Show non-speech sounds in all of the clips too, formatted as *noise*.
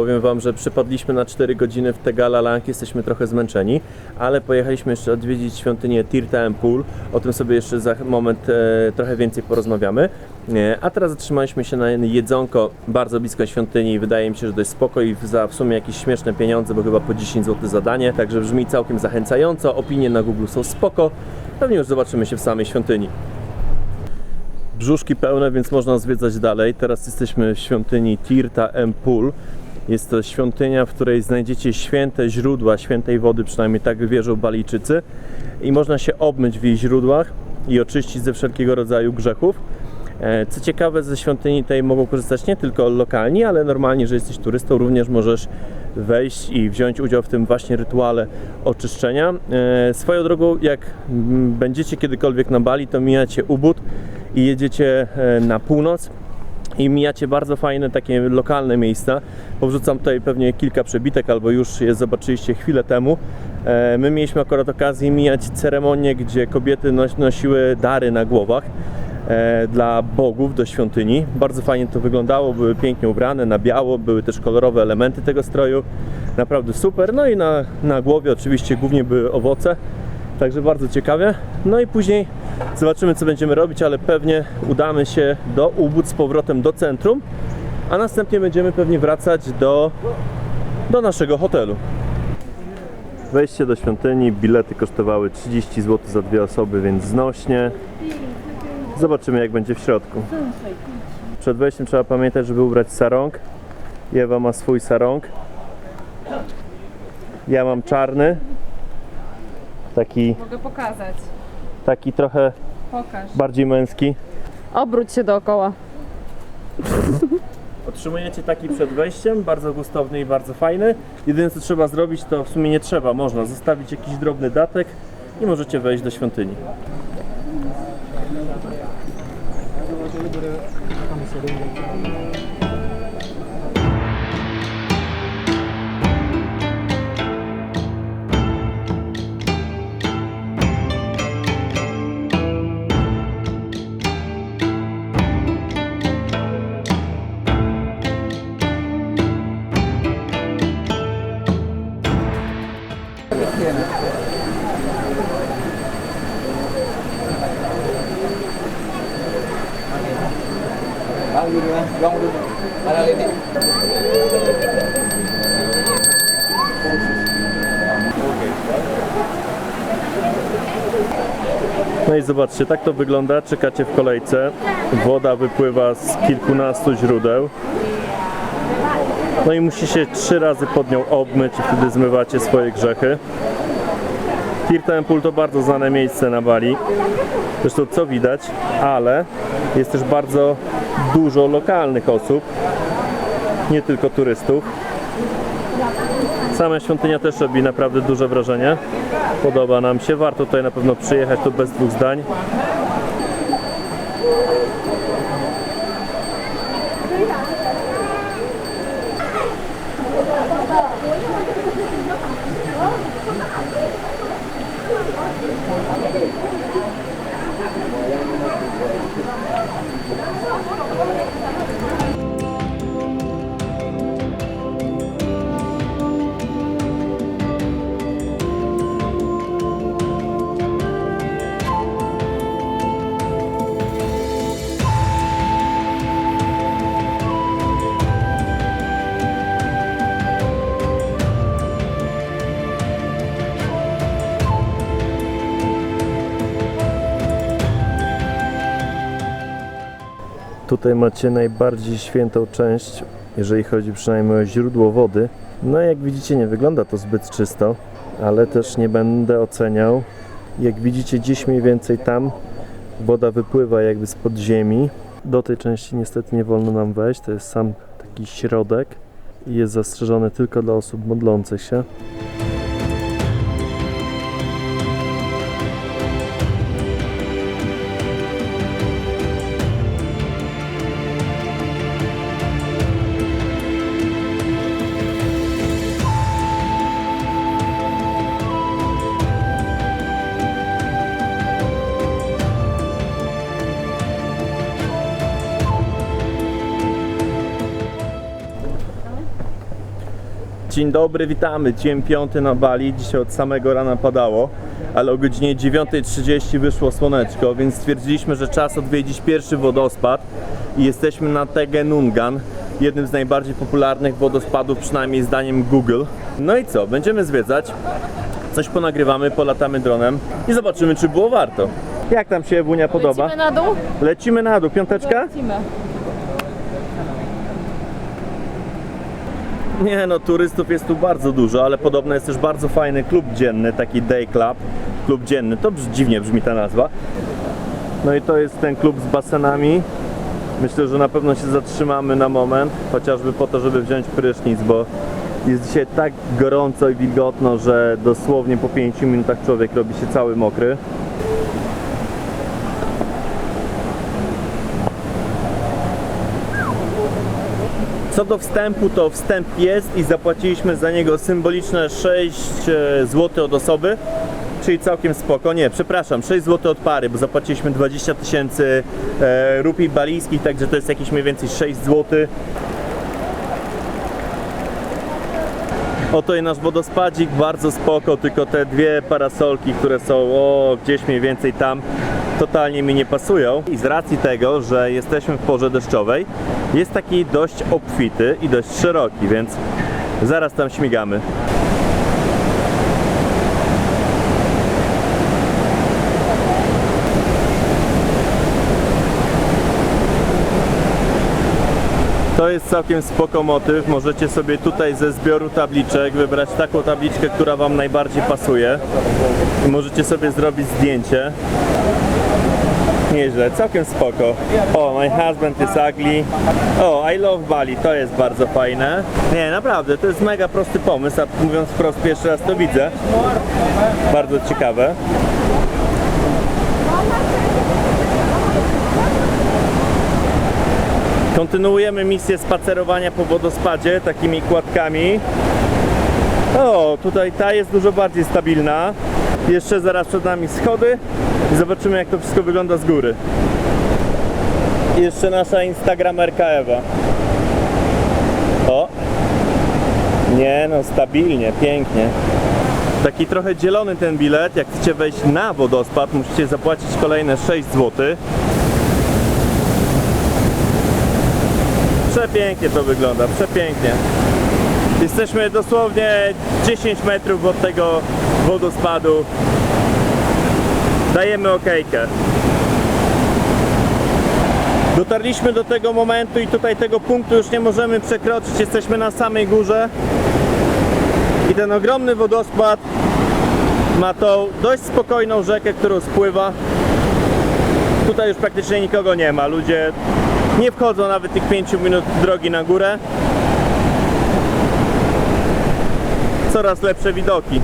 Powiem Wam, że przypadliśmy na 4 godziny w Tegalalang, jesteśmy trochę zmęczeni, ale pojechaliśmy jeszcze odwiedzić świątynię Tirta Empul. O tym sobie jeszcze za moment e, trochę więcej porozmawiamy. E, a teraz zatrzymaliśmy się na jedzonko bardzo blisko świątyni. Wydaje mi się, że dość spoko i za w sumie jakieś śmieszne pieniądze, bo chyba po 10 zł za danie. Także brzmi całkiem zachęcająco. Opinie na Google są spoko. Pewnie już zobaczymy się w samej świątyni brzuszki pełne, więc można zwiedzać dalej. Teraz jesteśmy w świątyni Tirta Empul. Jest to świątynia, w której znajdziecie święte źródła świętej wody, przynajmniej tak wierzą Balijczycy. I można się obmyć w jej źródłach i oczyścić ze wszelkiego rodzaju grzechów. E, Co ciekawe, ze świątyni tej mogą korzystać nie tylko lokalni, ale normalnie, że jesteś turystą, również możesz wejść i wziąć udział w tym właśnie rytuale oczyszczenia. E, Swoją drogą, jak będziecie kiedykolwiek na Bali, to mijacie Ubud i jedziecie e, na północ i mijacie bardzo fajne takie lokalne miejsca. Powrzucam tutaj pewnie kilka przebitek, albo już je zobaczyliście chwilę temu. E, My mieliśmy akurat okazję mijać ceremonię, gdzie kobiety nos- nosiły dary na głowach e, dla bogów do świątyni. Bardzo fajnie to wyglądało, były pięknie ubrane na biało, były też kolorowe elementy tego stroju. Naprawdę super. No i na, na głowie oczywiście głównie były owoce. Także bardzo ciekawie. No i później zobaczymy, co będziemy robić, ale pewnie udamy się do Ubud z powrotem do centrum, a następnie będziemy pewnie wracać do, do naszego hotelu. Wejście do świątyni, bilety kosztowały 30 zł za dwie osoby, więc znośnie. Zobaczymy, jak będzie w środku. Przed wejściem trzeba pamiętać, żeby ubrać sarong. Ewa ma swój sarong. Ja mam czarny. Taki Mogę pokazać. taki trochę Pokaż. bardziej męski. Obróć się dookoła. Otrzymujecie taki przed wejściem, bardzo gustowny i bardzo fajny. Jedyne co trzeba zrobić, to w sumie nie trzeba, można zostawić jakiś drobny datek i możecie wejść do świątyni. No i zobaczcie, tak to wygląda. Czekacie w kolejce. Woda wypływa z kilkunastu źródeł. No i musicie trzy razy pod nią obmyć i wtedy zmywacie swoje grzechy. Tir to bardzo znane miejsce na Bali. Zresztą co widać, ale jest też bardzo dużo lokalnych osób, nie tylko turystów. Sama świątynia też robi naprawdę duże wrażenie. Podoba nam się, warto tutaj na pewno przyjechać, to bez dwóch zdań. Tutaj macie najbardziej świętą część, jeżeli chodzi przynajmniej o źródło wody. No jak widzicie nie wygląda to zbyt czysto, ale też nie będę oceniał. Jak widzicie gdzieś mniej więcej tam woda wypływa jakby z pod ziemi. Do tej części niestety nie wolno nam wejść, to jest sam taki środek i jest zastrzeżony tylko dla osób modlących się. Dzień dobry, witamy. Dzień piąty na Bali. Dzisiaj od samego rana padało, ale o godzinie 9.30 wyszło słoneczko, więc stwierdziliśmy, że czas odwiedzić pierwszy wodospad i jesteśmy na Tegenungan, jednym z najbardziej popularnych wodospadów, przynajmniej zdaniem Google. No i co, będziemy zwiedzać, coś ponagrywamy, polatamy dronem i zobaczymy, czy było warto. Jak tam się Ewunia podoba? Lecimy na dół? Lecimy na dół, piąteczka? Lecimy. *laughs* Nie no, turystów jest tu bardzo dużo, ale podobno jest też bardzo fajny klub dzienny, taki day club. Klub dzienny, to dziwnie brzmi ta nazwa. No i to jest ten klub z basenami. Myślę, że na pewno się zatrzymamy na moment, chociażby po to, żeby wziąć prysznic, bo jest dzisiaj tak gorąco i wilgotno, że dosłownie po 5 minutach człowiek robi się cały mokry. Co do wstępu, to wstęp jest i zapłaciliśmy za niego symboliczne 6 zł od osoby, czyli całkiem spoko. Nie, przepraszam, 6 zł od pary, bo zapłaciliśmy 20 tysięcy e, rupii balijskich, także to jest jakieś mniej więcej 6 zł. Oto i nasz wodospadzik, bardzo spoko, tylko te dwie parasolki, które są o, gdzieś mniej więcej tam, totalnie mi nie pasują. I z racji tego, że jesteśmy w porze deszczowej, jest taki dość obfity i dość szeroki, więc zaraz tam śmigamy. To jest całkiem spoko motyw. Możecie sobie tutaj ze zbioru tabliczek wybrać taką tabliczkę, która Wam najbardziej pasuje. I możecie sobie zrobić zdjęcie. Nieźle, całkiem spoko. O, my husband is ugly. O, I love Bali, to jest bardzo fajne. Nie, naprawdę, to jest mega prosty pomysł, a mówiąc wprost, pierwszy raz to widzę. Bardzo ciekawe. Kontynuujemy misję spacerowania po wodospadzie takimi kładkami. O, tutaj ta jest dużo bardziej stabilna. Jeszcze zaraz przed nami schody i zobaczymy jak to wszystko wygląda z góry. Jeszcze nasza instagramerka Ewa. O! Nie no, stabilnie, pięknie. Taki trochę dzielony ten bilet. Jak chcecie wejść na wodospad, musicie zapłacić kolejne 6 zł. Przepięknie to wygląda, przepięknie. Jesteśmy dosłownie 10 metrów od tego wodospadu. Dajemy okejkę. Dotarliśmy do tego momentu i tutaj tego punktu już nie możemy przekroczyć. Jesteśmy na samej górze. I ten ogromny wodospad ma tą dość spokojną rzekę, którą spływa. Tutaj już praktycznie nikogo nie ma. Ludzie nie wchodzą nawet tych 5 minut drogi na górę. Coraz lepsze widoki.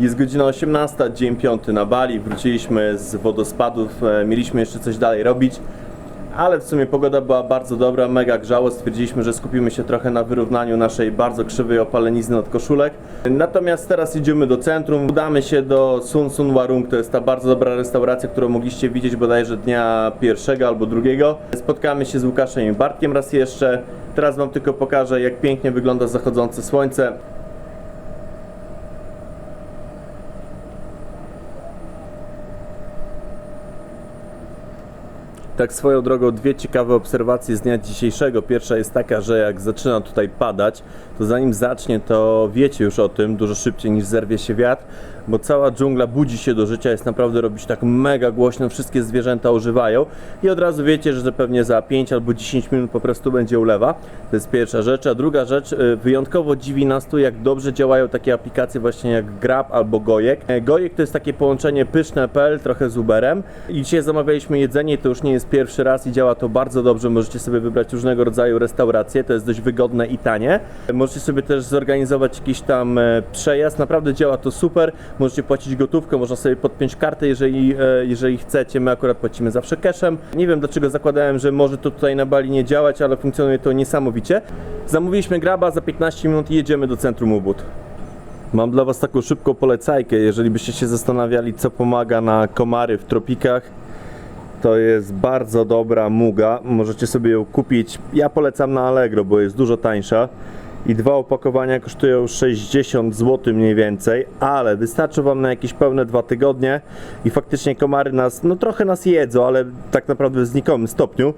Jest godzina 18, dzień 5 na Bali. Wróciliśmy z wodospadów. e, Mieliśmy jeszcze coś dalej robić, ale w sumie pogoda była bardzo dobra, mega grzało. Stwierdziliśmy, że skupimy się trochę na wyrównaniu naszej bardzo krzywej opalenizny od koszulek. Natomiast teraz idziemy do centrum. Udamy się do Sun Sun Warung. To jest ta bardzo dobra restauracja, którą mogliście widzieć bodajże dnia pierwszego albo drugiego. Spotkamy się z Łukaszem i Bartkiem raz jeszcze. Teraz Wam tylko pokażę, jak pięknie wygląda zachodzące słońce. Tak swoją drogą dwie ciekawe obserwacje z dnia dzisiejszego. Pierwsza jest taka, że jak zaczyna tutaj padać, to zanim zacznie, to wiecie już o tym dużo szybciej niż zerwie się wiatr, bo cała dżungla budzi się do życia, jest naprawdę robić tak mega głośno, wszystkie zwierzęta ożywają i od razu wiecie, że pewnie za 5 albo 10 minut po prostu będzie ulewa. To jest pierwsza rzecz, a druga rzecz, y, wyjątkowo dziwi nas tu, jak dobrze działają takie aplikacje właśnie jak Grab albo Gojek. E, Gojek to jest takie połączenie pyszne.pl trochę z Uberem i dzisiaj zamawialiśmy jedzenie, to już nie jest pierwszy raz i działa to bardzo dobrze, możecie sobie wybrać różnego rodzaju restauracje, to jest dość wygodne i tanie. Możecie sobie też zorganizować jakiś tam e, przejazd, naprawdę działa to super, możecie płacić gotówką, można sobie podpiąć kartę, jeżeli, e, jeżeli chcecie, my akurat płacimy zawsze cashem. Nie wiem dlaczego zakładałem, że może to tutaj na Bali nie działać, ale funkcjonuje to niesamowicie. Zamówiliśmy graba za 15 minut i jedziemy do centrum Ubud. Mam dla Was taką szybką polecajkę, jeżeli byście się zastanawiali, co pomaga na komary w tropikach. To jest bardzo dobra muga, możecie sobie ją kupić. Ja polecam na Allegro, bo jest dużo tańsza. I dwa opakowania kosztują 60 zł mniej więcej, ale wystarczy Wam na jakieś pełne dwa tygodnie i faktycznie komary nas, no trochę nas jedzą, ale tak naprawdę w znikomym stopniu.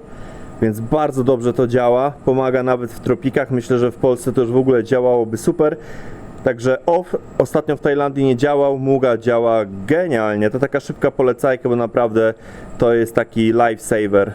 Więc bardzo dobrze to działa, pomaga nawet w tropikach. Myślę, że w Polsce to już w ogóle działałoby super. Także OFF ostatnio w Tajlandii nie działał, Muga działa genialnie. To taka szybka polecajka, bo naprawdę to jest taki lifesaver.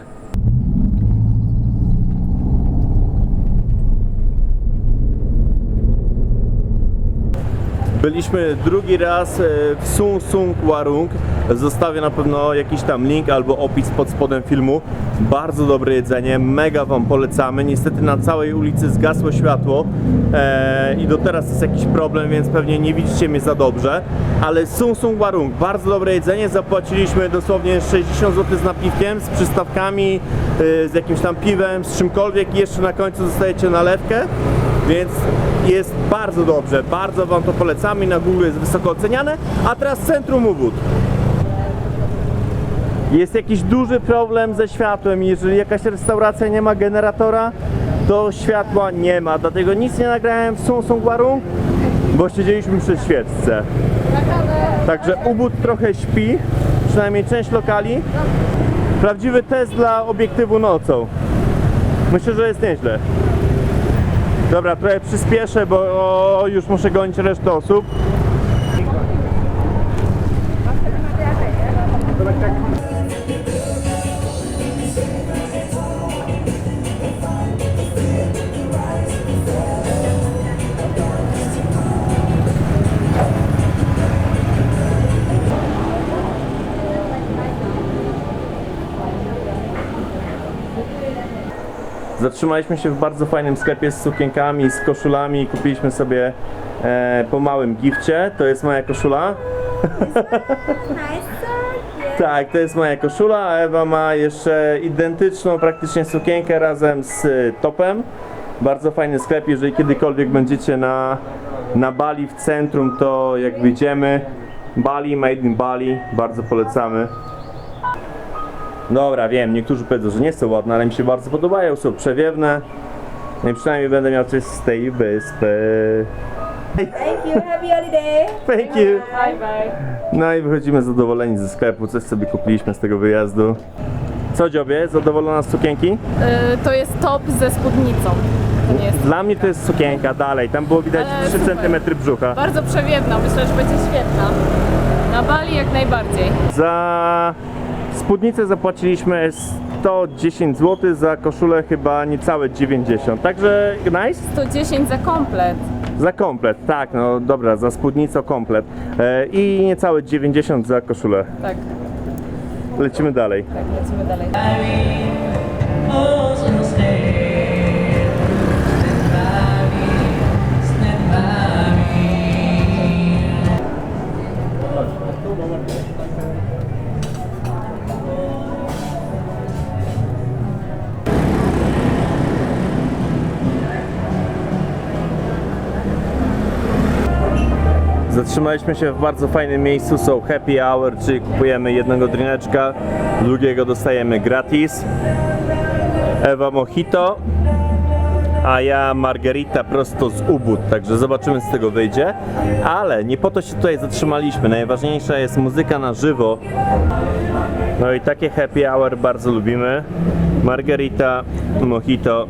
Byliśmy drugi raz e, w Sung Sung Warung. Zostawię na pewno jakiś tam link albo opis pod spodem filmu. Bardzo dobre jedzenie, mega Wam polecamy. Niestety na całej ulicy zgasło światło e, i do teraz jest jakiś problem, więc pewnie nie widzicie mnie za dobrze. Ale Sung Sung Warung, bardzo dobre jedzenie. Zapłaciliśmy dosłownie 60 zł z napiwkiem, z przystawkami, e, z jakimś tam piwem, z czymkolwiek i jeszcze na końcu dostajecie nalewkę. Więc jest bardzo dobrze, bardzo Wam to polecamy, na Google jest wysoko oceniane. A teraz centrum Ubud. Jest jakiś duży problem ze światłem, jeżeli jakaś restauracja nie ma generatora, to światła nie ma, dlatego nic nie nagrałem w Sung Warung, bo siedzieliśmy przy świeczce. Także Ubud trochę śpi, przynajmniej część lokali. Prawdziwy test dla obiektywu nocą. Myślę, że jest nieźle. Dobra, trochę przyspieszę, bo o, już muszę gonić resztę osób. Zatrzymaliśmy się w bardzo fajnym sklepie z sukienkami, z koszulami. Kupiliśmy sobie e, po małym gifcie. To jest moja koszula. Tak, to jest moja koszula, a Ewa ma jeszcze identyczną praktycznie sukienkę razem z y, topem. Bardzo fajny sklep, jeżeli kiedykolwiek będziecie na, na Bali w centrum, to jak wyjdziemy, Bali, Made in Bali, bardzo polecamy. Dobra, wiem, niektórzy powiedzą, że nie są ładne, ale mi się bardzo podobają, są przewiewne. No i przynajmniej będę miał coś z tej wyspy. Thank you. Happy holiday. Thank you! Bye bye. No i wychodzimy zadowoleni ze sklepu, coś sobie kupiliśmy z tego wyjazdu. Co Dziobie, zadowolona z sukienki? Y, to jest top ze spódnicą. To nie jest. Dla mnie to jest sukienka, dalej, tam było widać Ale 3 super. cm brzucha. Bardzo przewiewna, myślę, że będzie świetna. Na Bali jak najbardziej. Za spódnicę zapłaciliśmy 110 zł, za koszulę chyba niecałe 90, także nice. 110 za komplet. Za komplet, tak, no dobra, za spódnicę komplet. E, I niecałe 90 za koszulę. Tak, Lecimy dalej. tak, lecimy dalej. Zatrzymaliśmy się w bardzo fajnym miejscu, są happy hour, czyli kupujemy jednego drineczka, drugiego dostajemy gratis. Ewa Mojito, a ja Margarita prosto z Ubud, także zobaczymy z tego wyjdzie. Ale nie po to się tutaj zatrzymaliśmy, najważniejsza jest muzyka na żywo. No i takie happy hour bardzo lubimy. Margarita, Mojito